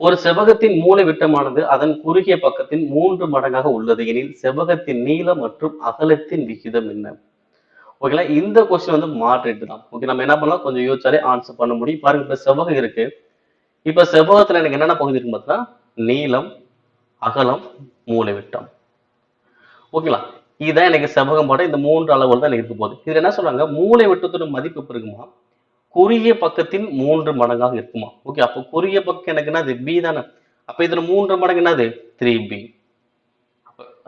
ஒரு செவ்வகத்தின் மூலை விட்டமானது அதன் குறுகிய பக்கத்தின் மூன்று மடங்காக உள்ளது. எனில் செவ்வகத்தின் நீளம் மற்றும் அகலத்தின் விகிதம் என்ன? ஓகேங்களா இந்த கொஸ்டின் வந்து மாற்றிட்டு தான். ஓகே நம்ம என்ன பண்ணலாம்? கொஞ்சம் யோசிச்சாலே ஆன்சர் பண்ண முடியும். பாருங்க இப்ப செவ்வகம் இருக்கு. இப்ப செவ்வகத்துல எனக்கு என்னென்ன பகுதி இருக்கு பார்த்தீங்கன்னா நீளம் அகலம் மூலை விட்டம். ஓகேங்களா இதுதான் எனக்கு செவ்வகம் படம். இந்த மூன்று அளவுகள் தான் எனக்கு இருக்க போகுது. இதுல என்ன சொல்றாங்க? மூலை விட்டத்தோட மதிப்பு பெருகுமா இருக்குமா? குறுகிய பக்கத்தின் மூன்று மடங்காக இருக்குமா? ஓகே அப்போ குறுகிய பக்கம் எனக்கு என்னது? பி தானே. அப்போ இதில் மூன்று மடங்கு என்னது? த்ரீ பி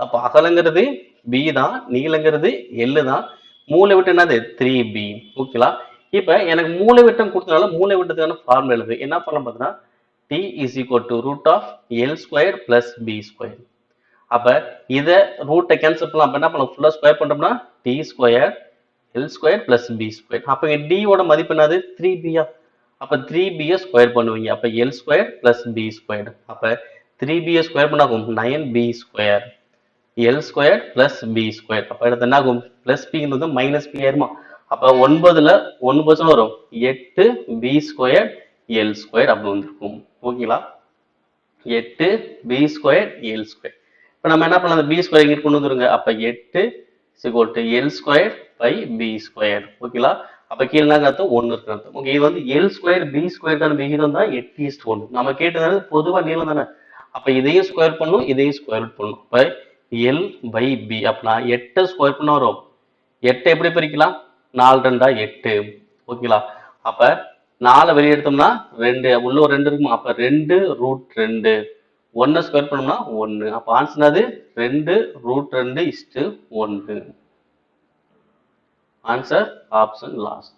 அப்போ அகலங்கிறது பி தான் நீளங்கிறது எல்லு தான். மூளை விட்டம் என்னது த்ரீ பி ஓகேலா இப்போ எனக்கு மூளை விட்டம் கொடுத்தனால மூளை விட்டத்துக்கான ஃபார்முலா எழுது. என்ன பண்ணலாம் பார்த்தீங்கன்னா T is equal to root of L square plus P square அப்போ இதை ரூட்டை கேன்சல் பண்ணலாம். அப்போ என்ன பண்ணலாம்? ஃபுல்லாக ஸ்கொயர் பண்ணோம்னா T square L square plus P square அப்போ இங்க மதிப்பு என்னது? த்ரீ பியா அப்போ த்ரீ பியை ஸ்கொயர் பண்ணுவீங்க. அப்போ L square plus P square அப்போ த்ரீ பியை square பண்ணாகும் nine P square L square plus P square அப்போ அடுத்து என்ன ஆகும்? பிளஸ் பிங்கிறது மைனஸ் பி ஆயிருமா? அப்போ ஒன்பதுல ஒன்பது வரும்? எட்டு பி ஸ்கொயர் எல் ஸ்கொயர் அப்படி வந்திருக்கும். ஓகேங்களா? எட்டு பி ஸ்கொயர் எல் ஸ்கொயர் இப்போ நம்ம என்ன பண்ணலாம்? அந்த பி ஸ்கொயர் இங்கே கொண்டு வந்துருங்க. அப்போ எட்டு equal to L square by P square ஓகேங்களா அப்ப கீழே அர்த்தம் ஒன்று இருக்கு அர்த்தம். ஓகே இது வந்து எல் ஸ்கொயர் பி ஸ்கொயருக்கான விகிதம் தான் எட்டு ஈஸ்ட் ஒன்று நம்ம கேட்டது பொதுவா நீளம் தானே? அப்ப இதையும் ஸ்கொயர் பண்ணும் இதையும் ஸ்கொயர் பண்ணும். இப்ப எல் பை பி அப்படின்னா எட்டை ஸ்கொயர் பண்ண வரும். எட்டை எப்படி பிரிக்கலாம்? நாலு ரெண்டா எட்டு. ஓகேங்களா அப்ப நாலு வெளியே எடுத்தோம்னா ரெண்டு. உள்ள ஒரு ரெண்டு இருக்குமா? அப்ப ரெண்டு ரூட் ரெண்டு. ஒன்னு ஸ்கொயர் பண்ணோம்னா ஒன்னு அப்ப ஆன்சர் அது ரெண்டு ரூட் ரெண்டு இஸ்டு ஒன்று. Answer option last.